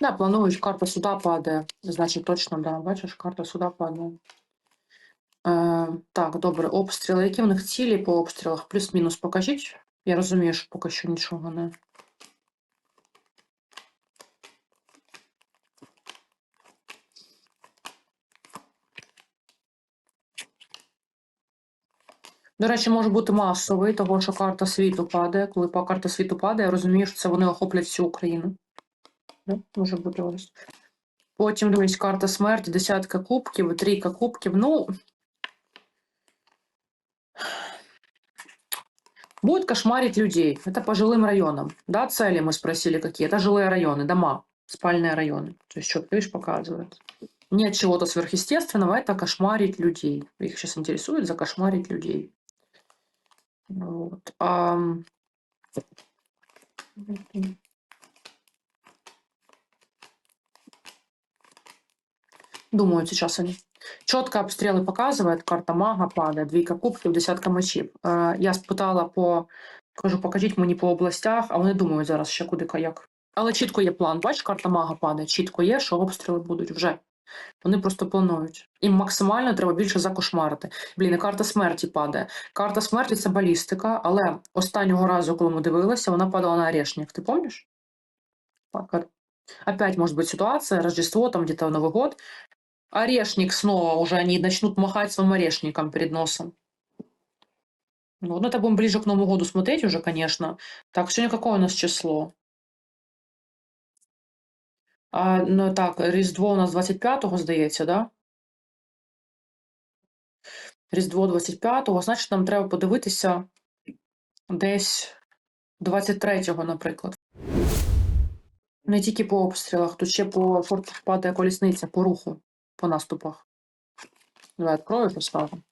Да, планують, карта суда падає. Значить, точно, да. Бачиш, карта суда падає. Е, так, добре, обстріли. Які в них цілі по обстрілах? Плюс-мінус покажіть. Я розумію, що поки що нічого не. До речі, може бути масовий, того що карта світу падає. Коли карта світу падає, я розумію, що це вони охоплять всю Україну. Да? Може бути ось. Потім дивись, карта смерті, десятка кубків, трійка кубків. Ну. Будет кошмарить людей. Это по жилым районам. Да, цели мы спросили какие. Это жилые районы, дома, спальные районы. То есть, что, видишь, показывает. Нет чего-то сверхъестественного, это кошмарить людей. Их сейчас интересует закошмарить людей. Вот. Ам. Думают сейчас они. Четко обстріли показує, карта мага падає, двійка кубків, десятка мечів. Е, я спитала по кажу, покажіть мені по областях, а вони думають зараз ще куди як. Але чітко є план. Бачиш, карта мага падає. Чітко є, що обстріли будуть вже. Вони просто планують. Їм максимально треба більше закошмарити. Блін, і карта смерті падає. Карта смерті це балістика, але останнього разу, коли ми дивилися, вона падала на орешник. Ти пам'ятаєш? Опять может быть ситуация, Рождество, там где-то год, Орешник снова, уже они начнут махать своим орешником перед носом. Ну, это будем ближе к Новому году смотреть уже, конечно. Так, сегодня какое у нас число? А, ну, так, Різдво у нас 25-го, здається, да? Різдво 25-го, значить, нам треба подивитися десь 23-го, наприклад. Не тільки по обстрілах, тут ще по форту падає колісниця, по руху, по наступах. Давай открою, поставлю.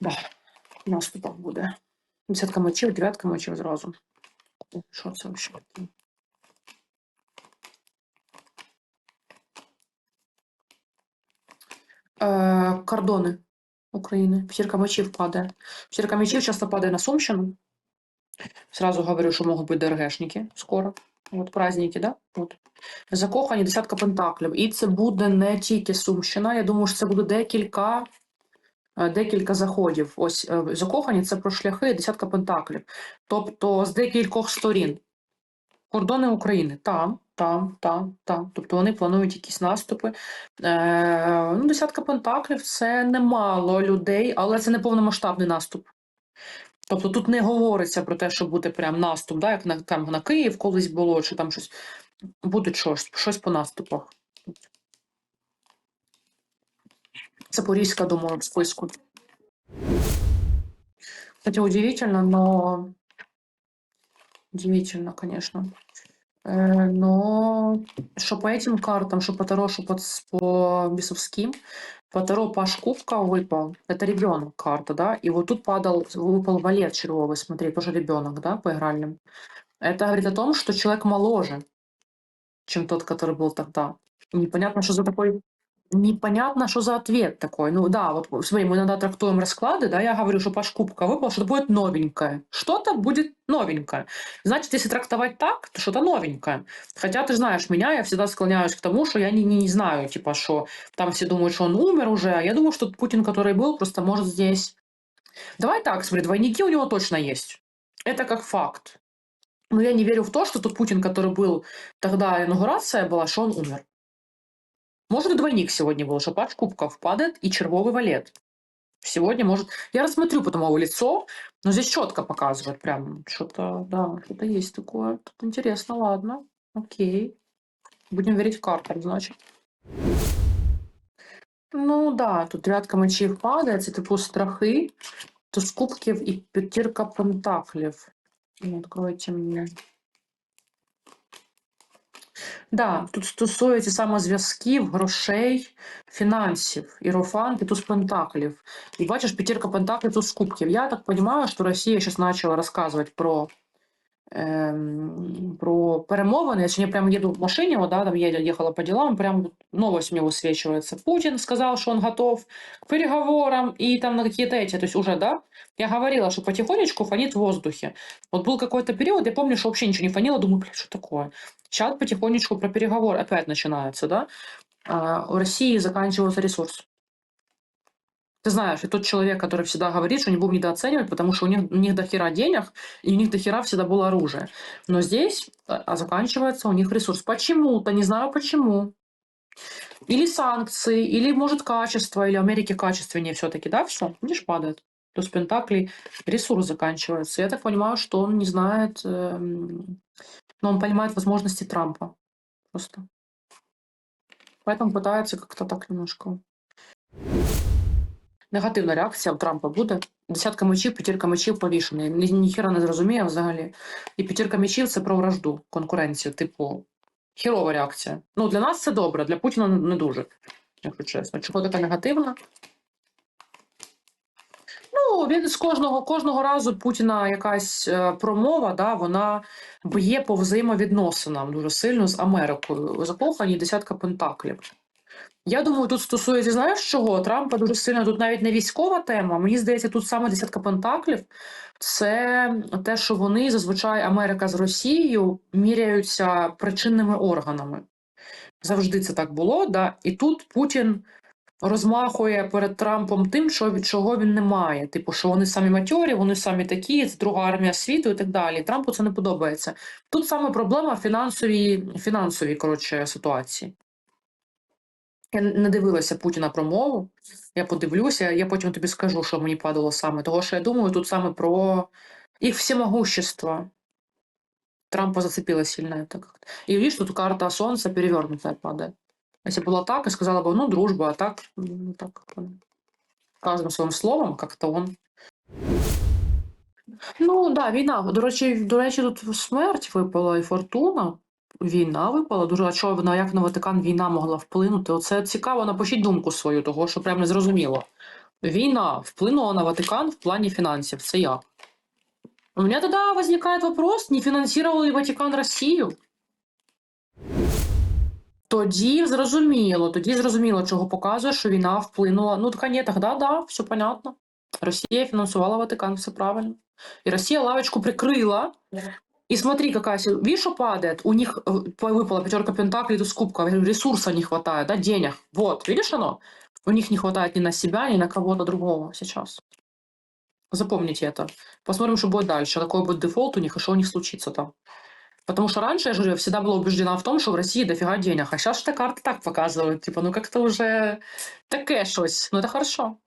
Да, наступах буде. Десятка мечів, дев'ятка мечів зразу. Що це взагалі? Е, кордони України. П'ятірка мечів падає. П'ятірка мечів часто падає на Сумщину. Сразу говорю, що можуть бути ДРГшники скоро. От праздники, да? От. Закохані десятка пентаклів. І це буде не тільки Сумщина. Я думаю, що це буде декілька, е, декілька заходів. Ось е, закохані це про шляхи десятка пентаклів. Тобто з декількох сторін. Кордони України там, там, там, там. Тобто вони планують якісь наступи. Е, ну, десятка пентаклів це немало людей, але це не повномасштабний наступ. Тобто тут не говориться про те, що буде прям наступ, да, як на, там, на Київ колись було, чи там щось. Буде щось, щось по наступах. Запорізька, думаю, в списку. Кстати, удивительно, но... Удивительно, конечно. Э, но что по этим картам, что по Таро, что по, по бесовским, по Таро Паш Кубка выпал. Это ребенок карта, да? И вот тут падал, выпал валет червовый, смотри, тоже ребенок, да, по игральным. Это говорит о том, что человек моложе, чем тот, который был тогда. Непонятно, что за такой... Непонятно, что за ответ такой. Ну да, вот смотри, мы иногда трактуем расклады, да, я говорю, что Паш Кубка выпал, что-то будет новенькое. Что-то будет новенькое. Значит, если трактовать так, то что-то новенькое. Хотя ты знаешь меня, я всегда склоняюсь к тому, что я не, не знаю, типа, что там все думают, что он умер уже. а Я думаю, что Путин, который был, просто может здесь... Давай так, смотри, двойники у него точно есть. Это как факт. Но я не верю в то, что тот Путин, который был тогда, инаугурация была, что он умер. Может, и двойник сегодня был, что паш кубков падает и червовый валет. Сегодня может... Я рассмотрю потом его лицо, но здесь четко показывает прям что-то, да, что-то есть такое. Тут интересно, ладно, окей. Будем верить в картам, значит. Ну да, тут дев'ятка мечів падає, це типу страхи, туз кубків і п'ятірка пентаклів. Ну, Откройте мені. Да, тут стосується саме зв'язків, грошей, фінансів, іерофант і туз пентаклів. І бачиш, п'ятірка пентаклів, туз кубків. Я так розумію, що Росія зараз почала розказувати про про перемовины. Я сегодня прям еду в машине, вот, да, там я ехала по делам, прям новость мне высвечивается. Путин сказал, что он готов к переговорам и там на какие-то эти, то есть уже, да, я говорила, что потихонечку фонит в воздухе. Вот был какой-то период, я помню, что вообще ничего не фонило, думаю, блядь, что такое? Сейчас потихонечку про переговор опять начинается, да. А, у России заканчивается ресурс. Ты знаешь, и тот человек, который всегда говорит, что не будем недооценивать, потому что у них, у них до хера денег, и у них до хера всегда было оружие. Но здесь а, а заканчивается у них ресурс. Почему-то, не знаю почему. Или санкции, или, может, качество, или Америке качественнее все-таки, да, все, видишь, падает. То есть Пентакли ресурс заканчивается. Я так понимаю, что он не знает, эм, но он понимает возможности Трампа. Просто. Поэтому пытается как-то так немножко. Негативна реакція у Трампа буде. Десятка мечів, п'ятірка мечів повішений. Ні, ніхіра не зрозуміє взагалі. І п'ятірка мечів це про вражду, конкуренцію, типу, хірова реакція. Ну, для нас це добре, для Путіна не дуже, якщо чесно. Чого така негативна? Ну, він з кожного кожного разу Путіна якась е, промова, да, вона б'є по взаємовідносинам дуже сильно з Америкою. Закохані десятка пентаклів. Я думаю, тут стосується, знаєш чого? Трампа дуже сильно тут навіть не військова тема. Мені здається, тут саме десятка пентаклів. Це те, що вони зазвичай Америка з Росією міряються причинними органами. Завжди це так було. Да? І тут Путін розмахує перед Трампом тим, що від чого він не має. Типу, що вони самі матьорі, вони самі такі, це друга армія світу і так далі. Трампу це не подобається. Тут саме проблема фінансовій, фінансовій коротше, ситуації. Я не дивилася Путіна промову. Я подивлюся, я потім тобі скажу, що мені падало саме. Того, що я думаю, тут саме про їх всемогущество. Трампа зацепило сильно это как-то. И видишь, тут карта Солнца перевернутая падает. Если было так, я сказала бы, ну, дружба, а так, ну, так как бы, каждым своим словом как-то он. Ну, да, війна. До речі, до речі, тут смерть випала і фортуна. Війна випала. Дуже а що на як на Ватикан війна могла вплинути? Оце цікаво, напишіть думку свою, того що прям не зрозуміло. Війна вплинула на Ватикан в плані фінансів. Це як? У меня тогда возникает вопрос, не фінансував ли Ватикан Росію? Тоді зрозуміло, тоді зрозуміло, чого показує, що війна вплинула. Ну, так ні, тогда да, все понятно. Росія фінансувала Ватикан, все правильно. И Россия лавочку прикрыла. И смотри, какая... си- Видишь, падает? У них э, выпала пятерка пентаклей. Я говорю, Ресурса не хватает, да, денег. Вот, видишь оно? У них не хватает ни на себя, ни на кого-то другого сейчас. Запомните это. Посмотрим, что будет дальше, какой будет дефолт у них и что у них случится там. Потому что раньше, я же всегда была убеждена в том, что в России дофига денег. А сейчас что карты так показывают. Типа, ну как-то уже такое щось. Ну это хорошо.